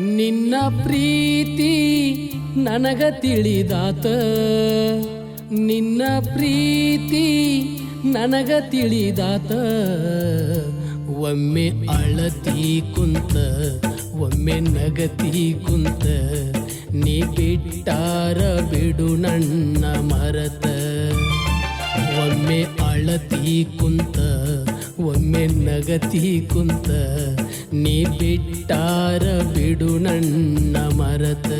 ನಿನ್ನ ಪ್ರೀತಿ ನನಗ ತಿಳಿದಾತ. ನಿನ್ನ ಪ್ರೀತಿ ನನಗ ತಿಳಿದಾತ. ಒಮ್ಮೆ ಅಳತಿ ಕುಂತ, ಒಮ್ಮೆ ನಗತಿ ಕುಂತ, ನೀ ಬಿಟ್ಟಾರ ಬಿಡು ನನ್ನ ಮರತ. ಒಮ್ಮೆ ಅಳತಿ ಕುಂತ ಒಮ್ಮೆ ನಗತಿ ಕುಂತ ನೀ ಬಿಟ್ಟಾರ ಬಿಡು ನನ್ನ ಮರತ.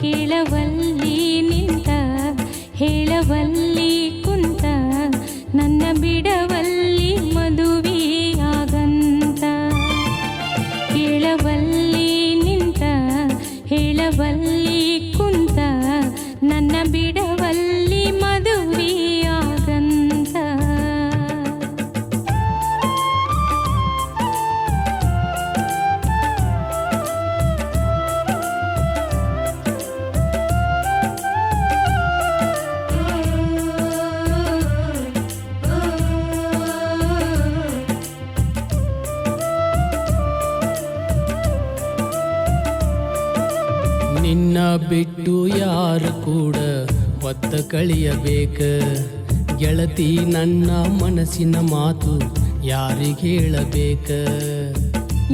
ಕೇಳವಲ್ಲಿ ನಿಂತ ಹೇಳವಲ್ಲಿ ಕೇಳವಲ್ಲಿ ನಿಂತ ಹೇಳವಲ್ಲಿ ನಿನ್ನ ಬಿಟ್ಟು ಯಾರು ಕೂಡ ಹೊತ್ತ ಕಳಿಯಬೇಕ ಗೆಳತಿ ನನ್ನ ಮನಸ್ಸಿನ ಮಾತು ಯಾರಿಗೆ ಹೇಳಬೇಕ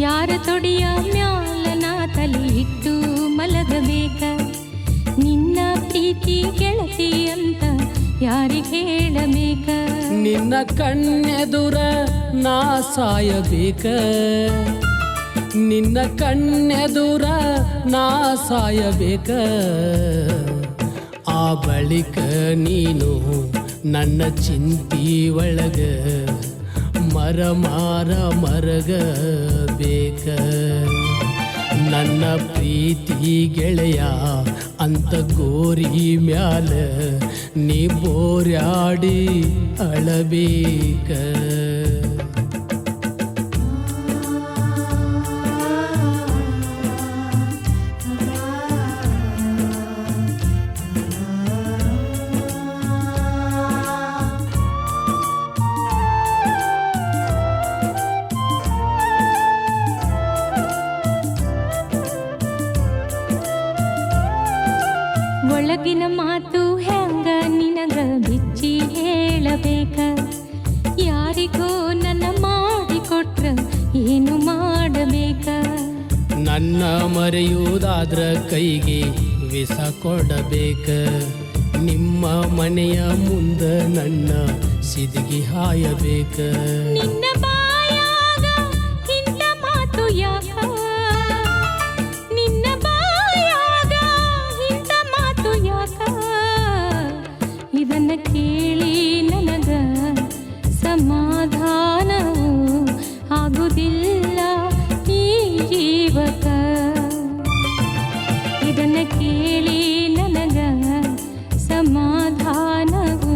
ಯಾರ ತೊಡಿಯ ಮ್ಯಾಲ ನಾ ತಲೆ ಇಟ್ಟು ಮಲಗಬೇಕ ನಿನ್ನ ಪ್ರೀತಿ ಗೆಳತಿ ಅಂತ ಯಾರಿಗೆ ಹೇಳಬೇಕ ನಿನ್ನ ಕಣ್ಣೆದುರ ನಾ ಸಾಯಬೇಕ ನಿನ್ನ ಕಣ್ಣೆದುರ ನಾ ಸಾಯಬೇಕ. ಆ ಬಳಿಕ ನೀನು ನನ್ನ ಚಿಂತಿ ಒಳಗ ಮರ ಮಾರ ಮರಗ ಬೇಕ ನನ್ನ ಪ್ರೀತಿ ಗೆಳೆಯ, ಅಂತ ಗೋರಿ ಮ್ಯಾಲ ನೀ ಬೋರ್ಯಾಡಿ ಅಳಬೇಕ. ಒಳಗಿನ ಮಾತು ಹೆಂಗ ನಿನಗ ಬಿಚ್ಚಿ ಹೇಳಬೇಕ? ಯಾರಿಗೋ ನನ್ನ ಮಾಡಿಕೊಟ್ರ ಏನು ಮಾಡಬೇಕ? ನನ್ನ ಮರೆಯುವುದಾದ್ರ ಕೈಗೆ ವಿಸ ಕೊಡಬೇಕ. ನಿಮ್ಮ ಮನೆಯ ಮುಂದ ನನ್ನ ಸಿದಿಗಿ ಹಾಯಬೇಕ. ನಿನ್ನ ಕೇಳಿ ನನಗ ಸಮಾಧಾನವು ಆಗುವುದಿಲ್ಲ ಈ ಜೀವಕ. ಇದನ್ನ ಕೇಳಿ ನನಗ ಸಮಾಧಾನವು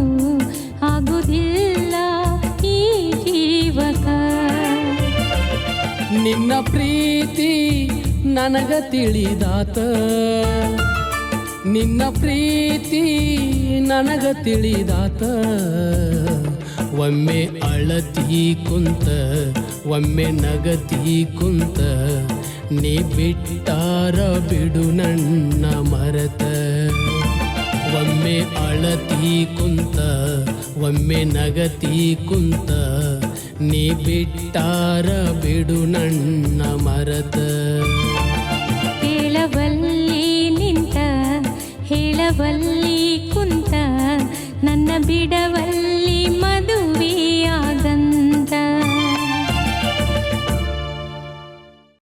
ಆಗುವುದಿಲ್ಲ ಈ ಜೀವಕ. ನಿನ್ನ ಪ್ರೀತಿ ನನಗ ತಿಳಿದಾತ. ನಿನ್ನ ಪ್ರೀತಿ ನನಗ ತಿಳಿದಾತ. ಒಮ್ಮೆ ಅಳತಿ ಕುಂತ, ಒಮ್ಮೆ ನಗತಿ ಕುಂತ, ನೀ ಬಿಟ್ಟಾರ ಬಿಡು ನನ್ನ ಮರತ. ಒಮ್ಮೆ ಅಳತಿ ಕುಂತ, ಒಮ್ಮೆ ನಗತಿ ಕುಂತ, ನೀ ಬಿಟ್ಟಾರ ಬಿಡು ನಿಂತ